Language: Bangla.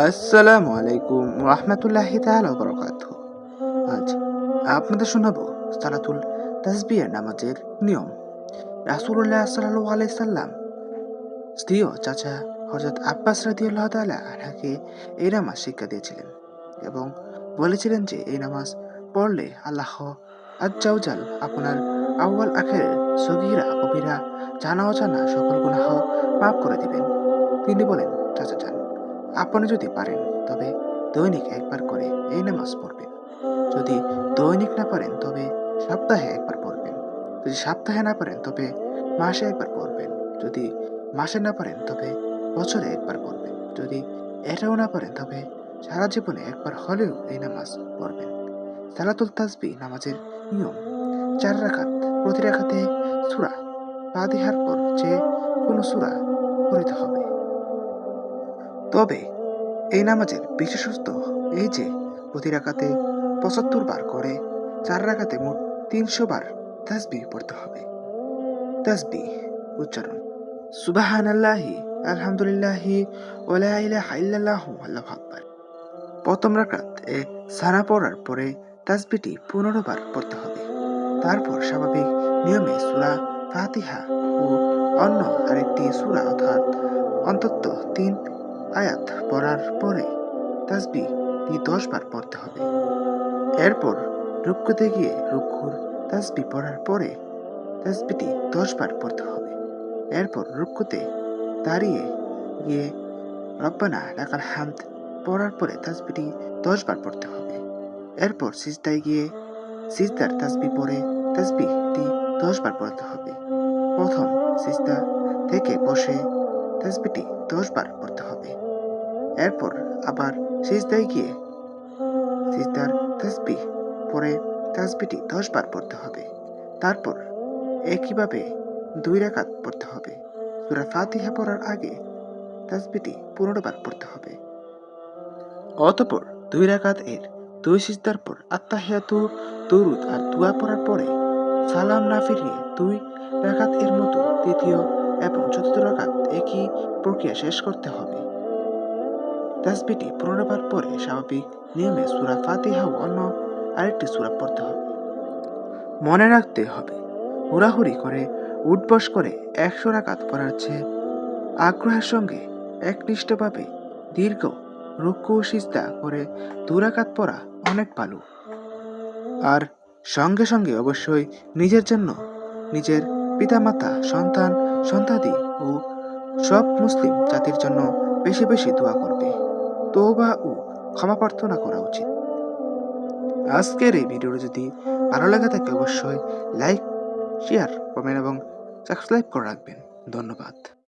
আসসালামু আলাইকুম রহমতুল্লাহি ওয়া আজ আপনাদের শোনাবো সালাতুল তাসবিহের নামাজের নিয়ম। রাসূলুল্লাহ সাল্লাল্লাহু আলাইহি সাল্লাম, স্ত্রী চাচা হযরত আব্বাস রাদিয়াল্লাহু তাআলা আনহাকে এই নামাজ শিক্ষা দিয়েছিলেন এবং বলেছিলেন যে এই নামাজ পড়লে আল্লাহ আজ্জাউজাল আপনার আউয়াল আখেরের সগীরা কবিরা জানা অজানা সকল গুনাহ মাফ করে দিবেন। তিনি বলেন চাচা আপনি যদি পারেন, তবে দৈনিক একবার করে এই নামাজ পড়বেন। যদি দৈনিক না পারেন তবে সপ্তাহে একবার পড়বেন। যদি সপ্তাহে না পারেন তবে মাসে একবার পড়বেন। যদি মাসে না পারেন তবে বছরে একবার পড়বেন। যদি এটাও না পারেন তবে সারা জীবনে একবার হলেও এই নামাজ পড়বেন। সালাতুল তাসবি নামাজের নিয়ম। চার রাখাত প্রতি রাখাতে সুরা ফাতিহার পর যে কোনো সুরা পড়িতে হবে। তবে এই নামাজের বিশেষত্ব এই যে, প্রতি রাকাতে পঁচাত্তর বার করে, চার রাকাতে মোট তিনশো বার তাসবি পড়তে হবে। তাসবি উচ্চারণ। সুবাহান আল্লাহি আলহামদুলিল্লাহি ওলা ইলাহা ইল্লাল্লাহু, আল্লাহু প্রথম রাকাত এ সানা পড়ার পরে তাসবিটি পনেরো বার পড়তে হবে। তারপর স্বাভাবিক নিয়মে সূরা ফাতিহা ও অন্য আরেকটি সূরা অর্থাৎ অন্তত তিন আয়াত পড়ার পরে তাসবি দশ বার পড়তে হবে। এরপর রুক্কুতে গিয়ে রুক্ষুর তাসবি পড়ার পরে তাসবিটি দশ বার পড়তে হবে। এরপর রুক্কুতে দাঁড়িয়ে গিয়ে রব্বানা লাকাল হামদ পড়ার পরে তাসবিটি দশ বার পড়তে হবে। এরপর সিজদায় গিয়ে সিজদার তাসবি পরে তাসবিটি দশ বার পড়তে হবে। প্রথম সিজদা থেকে বসে তাসবিটি দশ বার পড়তে হবে। এরপর আবার সিজদায় গিয়ে সিজদার তাসবি পরে তাসবিটি দশ বার পড়তে হবে। তারপর একইভাবে দুই রাকাত পড়তে হবে। সূরা ফাতিহা পড়ার আগে তাসবিটি পনেরো বার পড়তে হবে। অতপর দুই রাকাত এর দুই সিজদার পর আত্মাহিয়াতু দরুদ আর দোয়া পড়ার পরে সালাম না ফিরিয়ে দুই রাকাত এর মতো তৃতীয় এবং চতুর্থ রাকাত একই প্রক্রিয়া শেষ করতে হবে। তাসবিটি পনেরো বার পরে স্বাভাবিক নিয়মে সুরা ফাতিহা ও অন্য আরেকটি সূরা পড়তে হবে। মনে রাখতে হবে, হুড়াহুড়ি করে উঠবস করে একশো রাকাত পড়ার চেয়ে আগ্রহের সঙ্গে একনিষ্ঠভাবে দীর্ঘ রুক্কু সিজদা করে দুরাকাত পড়া অনেক ভালো। আর সঙ্গে সঙ্গে অবশ্যই নিজের জন্য নিজের পিতামাতা, সন্তান, সন্তাদি ও সব মুসলিম জাতির জন্য বেশি বেশি দোয়া করবে। তওবা ও ক্ষমা প্রার্থনা করা উচিত। আজকের এই ভিডিওটি যদি ভালো লাগে থাকে, অবশ্যই লাইক, শেয়ার, কমেন্ট এবং সাবস্ক্রাইব করে রাখবেন। ধন্যবাদ।